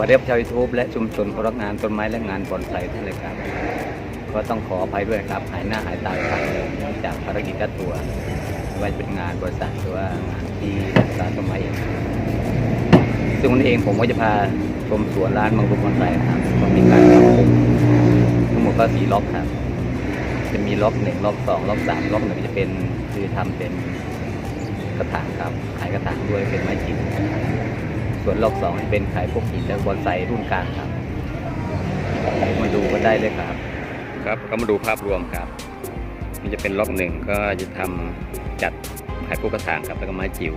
วัสดีครับชาวยูทูบและชุมชนคนรักงานต้นไม้และงานบอนไซท่านเลยครับ ก็ต้องขออภัยด้วยครับหายหน้าหายตาไปเนื่องจากภารกิจกัดตัวไม่ว่าจะเป็นงานบริษัทหรือว่างานที่รักษาต้นไม้เองซึ่งวันนี้เองผมก็จะพาชมสวนร้านมังคุดบอนไซนะครับก็มีการปรับปรุงทั้งหมดก็สี่ล็อกครับ จะมีล็อกหนึ่งล็อกสองล็อกสามล็อกหนึ่งจะเป็นคือทำเป็นกระถางครับขายกระถางด้วยเป็นไม้จิ๋ว ส่วนล็อกสองเป็นขายพวกหินและบอนไซรุ่นกลางครับมาดูก็ได้เลยครับ ครับก็มาดูภาพรวมครับนี่จะเป็นล็อกหนึ่งก็จะทำจัดขายพวกกระถางครับแล้วก็ไม้จิ๋ว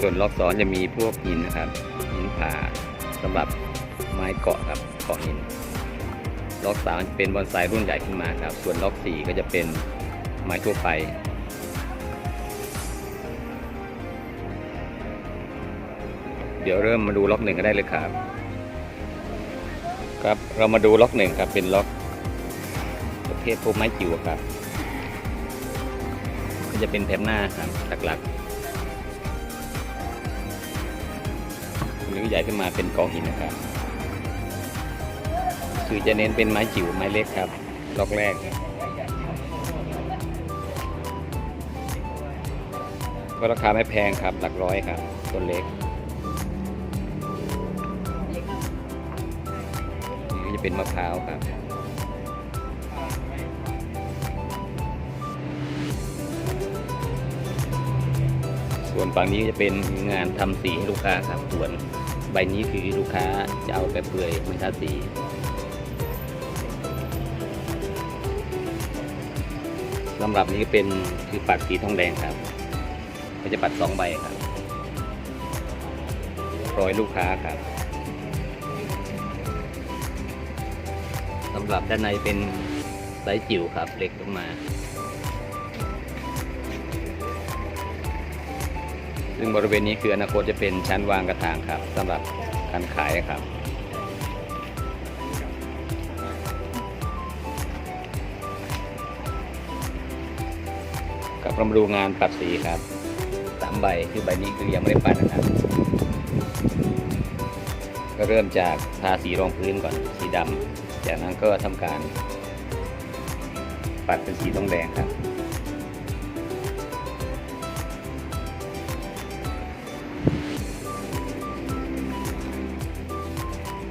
ส่วนล็อกสองจะมีพวกหินนะครับหินผ่าสำหรับไม้เกาะครับเกาะหินล็อกสามจะเป็นบอนไซรุ่นใหญ่ขึ้นมาครับ ส่วนล็อกสี่ก็จะเป็นไม้ทั่วไป เดี๋ยวเริ่มมาดูล็อกหนึ่งก็ได้เลยครับ ครับเรามาดูล็อกหนึ่งครับเป็นล็อกประเภทพวกไม้จิ๋วครับก็จะเป็นแถบหน้าครับหลักๆหรือใหญ่ขึ้นมาเป็นกองหินนะครับ คือจะเน้นเป็นไม้จิ๋วไม้เล็กครับ ล็อกแรกก็ราคาไม่แพงครับ หลักร้อยครับต้นเล็ก จะเป็นมะพร้าวครับ ส่วนฝั่งนี้จะเป็นงานทำสีให้ลูกค้าครับ ส่วนใบนี้คือลูกค้าจะเอาแบบเปลือยมันทาสีสำหรับนี้เป็นคือปักสีทองแดงครับ ก็จะปัดสองใบครับร้อยลูกค้าครับ สำหรับด้านในเป็นไซส์จิ๋วครับ เล็กลงมา ซึ่งบริเวณนี้คืออนาคตจะเป็นชั้นวางกระถางครับสำหรับการขายครับ กับเรามาดูงานปัดสีครับสามใบคือใบนี้คือยังไม่ได้ปัดนะครับ ก็เริ่มจากทาสีรองพื้นก่อนสีดำจากนั้นก็ทำการ ปัดเป็นสีทองแดงครับ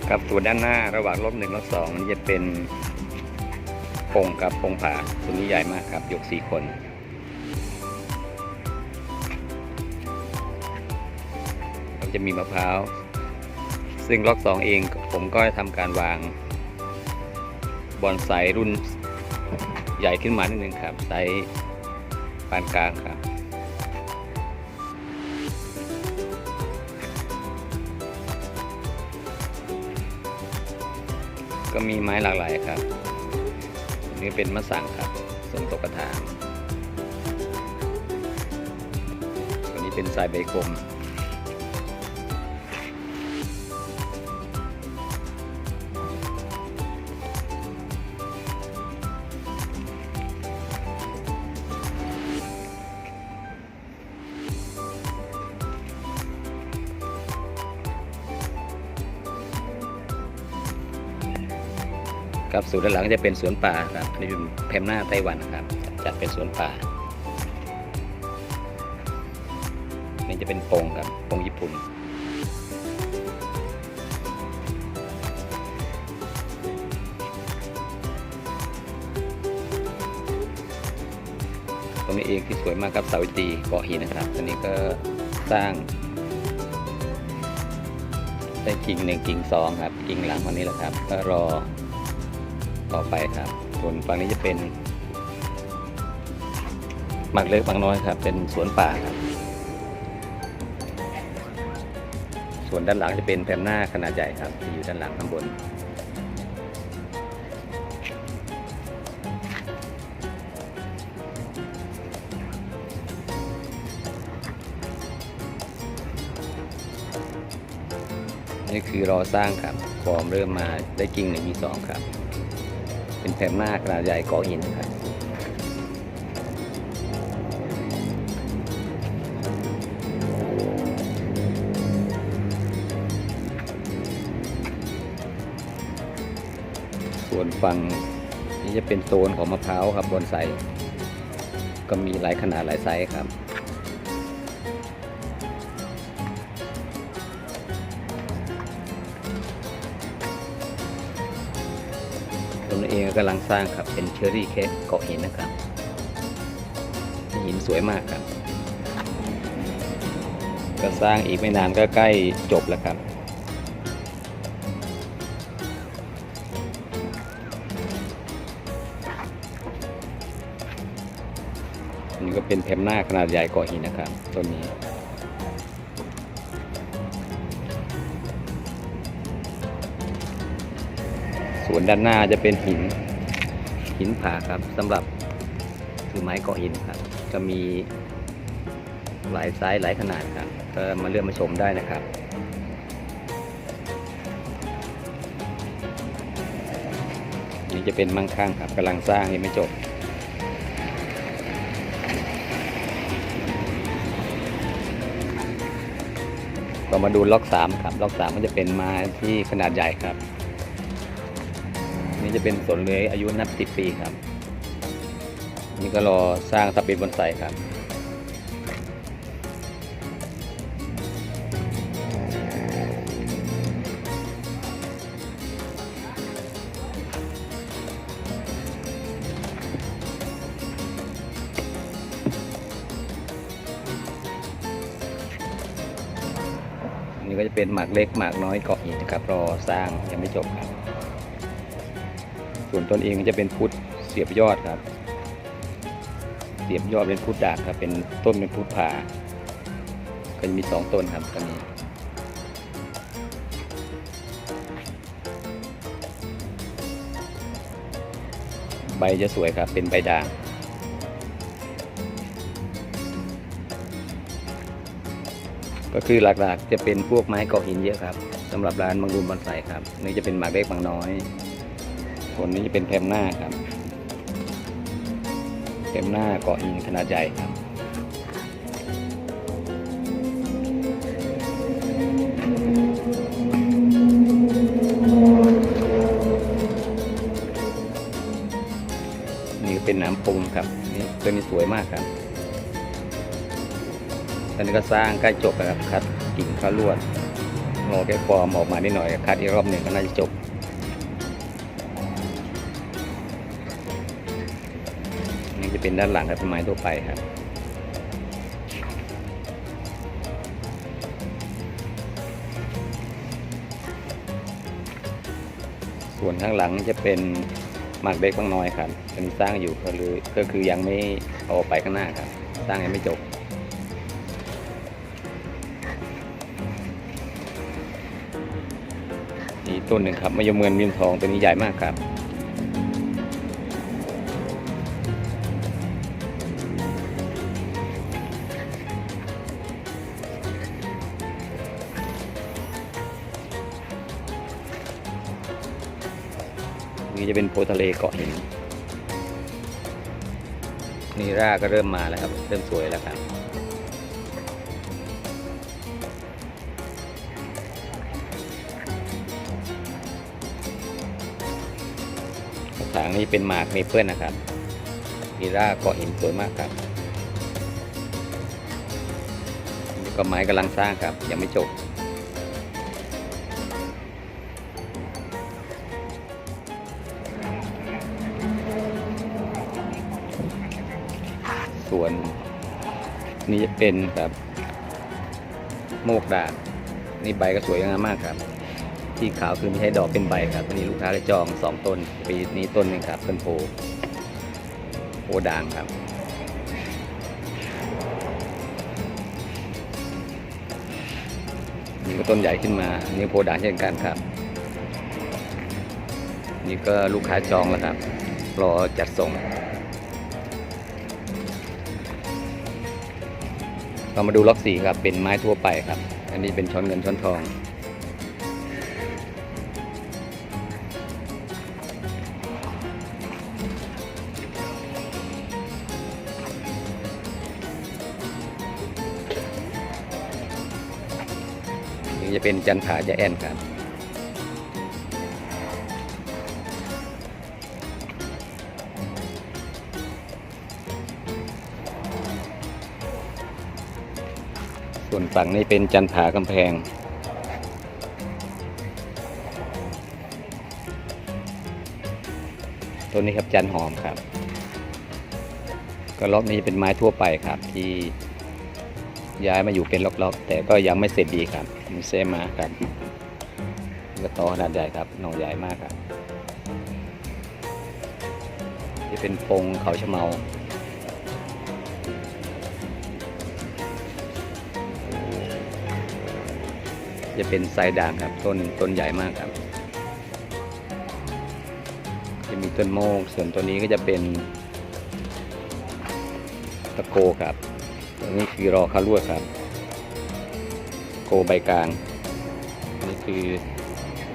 ครับตัวด้านหน้าระหว่างลบหนึ่งลบสองมันจะเป็นพงกับพงผาตัวนี้ใหญ่มากครับยกสี่คนเราจะมีมะพร้าว ซึ่งล็อกสองเองผมก็ทำการวางบอนไซรุ่นใหญ่ขึ้นมานิดนึงครับ ไซส์ปานกลางครับก็มีไม้หลากหลายครับ นี่เป็นมะสังครับส่วนตกกระถางตัวนี้เป็นสายใบกลม ส่วนด้านหลังจะเป็นสวนป่าครับนี่เป็นแพมหน้าไต้หวันนะครับ จัดเป็นสวนป่า นี่จะเป็นปงครับปงญี่ปุ่น ตรงนี้เองที่สวยมากครับเสาตีเกาะหินนะครับตอนนี้ก็สร้างได้กิ่งหนึ่งกิ่งสองครับกิ่งหลังวันนี้แหละครับ ก็รอ ต่อไปครับ ส่วนฝั่งนี้จะเป็นหมักเล็กบางน้อยครับ เป็นสวนป่าครับ ส่วนด้านหลังจะเป็นแผ่นหน้าขนาดใหญ่ครับที่อยู่ด้านหลังข้างบนนี่คือรอสร้างครับฟอร์มเริ่มมาได้กิ่งหนึ่งมีสองครับ แผ่นมากขนาดใหญ่ก่อหินครับส่วนฝั่งนี้จะเป็นโซนของมะพร้าวครับบนไซก็มีหลายขนาดหลายไซส์ครับ เองกำลังสร้างครับเป็นเชอรี่เค้กเกาะหินนะครับ หินสวยมากครับ ก็สร้างอีกไม่นานก็ใกล้จบแล้วครับนนี้ก็เป็นแพมหน้าขนาดใหญ่เกาะหินนะครับต้นนี้ ส่วนด้านหน้าจะเป็นหิน หินผาครับสำหรับคือไม้เกาะหินครับก็มีหลายไซส์หลายขนาดครับก็มาเลือกมาชมได้นะครับนี่จะเป็นมั่งคั่งครับกำลังสร้างยังไม่จบเรามาดูล็อกสามครับล็อกสามมันจะเป็นไม้ที่ขนาดใหญ่ครับ นี่จะเป็นสนเลื้อยอายุนับสิบปีครับ นี่ก็รอสร้างสปีดบอนไซครับนี่ก็จะเป็นหมากเล็กหมากน้อยเกาะหินนะครับรอสร้างยังไม่จบครับ ส่วนต้นเองจะเป็นพุทธเสียบยอดครับ เสียบยอดเป็นพุทธดาบครับ เป็นต้นเป็นพุทธผ่าก็จะมีสองต้นครับตอนนี้ใบจะสวยครับ เป็นใบด่างก็คือหลักๆจะเป็นพวกไม้เกาะหินเยอะครับสำหรับร้านมังรุมบอนไซครับนี่จะเป็นหมากเล็กหมากน้อย ส่วนนี้จะเป็นแพมหน้าครับแพมหน้าเกาะหินขนาดใหญ่ครับนี่เป็นน้ำปรุงครับนี่ตัวนี้สวยมากครับตอนนี้ก็สร้างใกล้จบแล้วครับคัดกิ่งข้าวลวดรอแค่ฟอร์มออกมานิดหน่อยคัดอีกรอบหนึ่งก็น่าจะจบ เป็นด้านหลังครับเป็นไม้ทั่วไปครับส่วนข้างหลังจะเป็นหมากเล็กบางน้อยครับอันนี้สร้างอยู่ก็เลยก็คือยังไม่เอาไปข้างหน้าครับ สร้างยังไม่จบ นี่ต้นหนึ่งครับมะยมเมืนมิมทองตัวนี้ใหญ่มากครับ นี่จะเป็นโพทะเลเกาะหินนี่รากก็เริ่มมาแล้วครับ เริ่มสวยแล้วครับกระถางนี้เป็นหมากเมเปิลนะครับมีรากเกาะหินสวยมากครับนี่ก็ไม้กำลังสร้างครับยังไม่จบ ส่วน นี่จะเป็นแบบโมกดาบนี่ใบก็สวยงามมากครับ ที่ขาวคือไม่ใช่ดอกเป็นใบครับวันนี้ลูกค้าได้จองสองต้นปีนี้ต้นหนึงครับต้นโพโพด่างครับนี่ก็ต้นใหญ่ขึ้นมานี่โพด่างเช่นกันครับ นี่ก็ลูกค้าจองแล้วครับ รอจัดส่ง เรามาดูล็อกสีครับเป็นไม้ทั่วไปครับ อันนี้เป็นช้อนเงินช้อนทอง นี่จะเป็นจันผาจะแอนครับ ส่วนฝั่งนี้เป็นจันผากำแพง ต้นนี้ครับจันหอมครับ ก็ล็อกนี้เป็นไม้ทั่วไปครับ ที่ย้ายมาอยู่เป็นล็อกๆ แต่ก็ยังไม่เสร็จดีครับมีเซมาครับก็ตอขนาดใหญ่ครับหน่อใหญ่มากครับที่เป็นพงเขาชะเมา จะเป็นไซด่างครับต้นต้นใหญ่มากครับ จะมีต้นโมก ส่วนตัวนี้ก็จะเป็นตะโกครับตัวนี้คือรอคาลวดครับ โกใบกลาง นี่คือ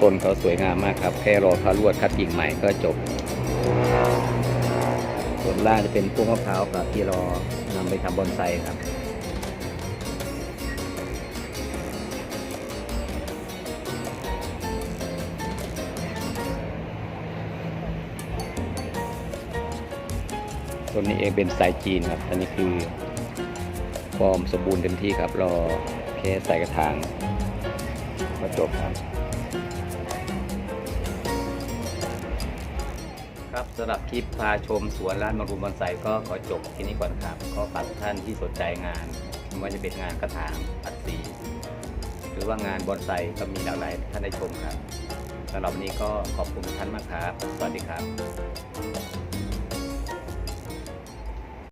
ต้นเขาสวยงามมากครับ แค่รอคาลวดคัดกิ่งใหม่ก็จบ ส่วนล่างจะเป็นพวกมะพร้าวครับที่รอนำไปทำบอนไซครับ ต้นนี้เองเป็นสายจีนครับ อันนี้คือฟอร์มสมบูรณ์เต็มที่ครับ รอแค่ใส่กระถางก็จบครับ ครับสำหรับคลิปพาชมสวนร้านมารุมบอนไซก็ขอจบที่นี้ก่อนครับขอฝากท่านที่สนใจงานไม่ว่าจะเป็นงานกระถางอัดสีหรือว่างานบอนไซก็มีหลากหลายท่านได้ชมครับสำหรับวันนี้ก็ขอบคุณท่านมากครับ สวัสดีครับ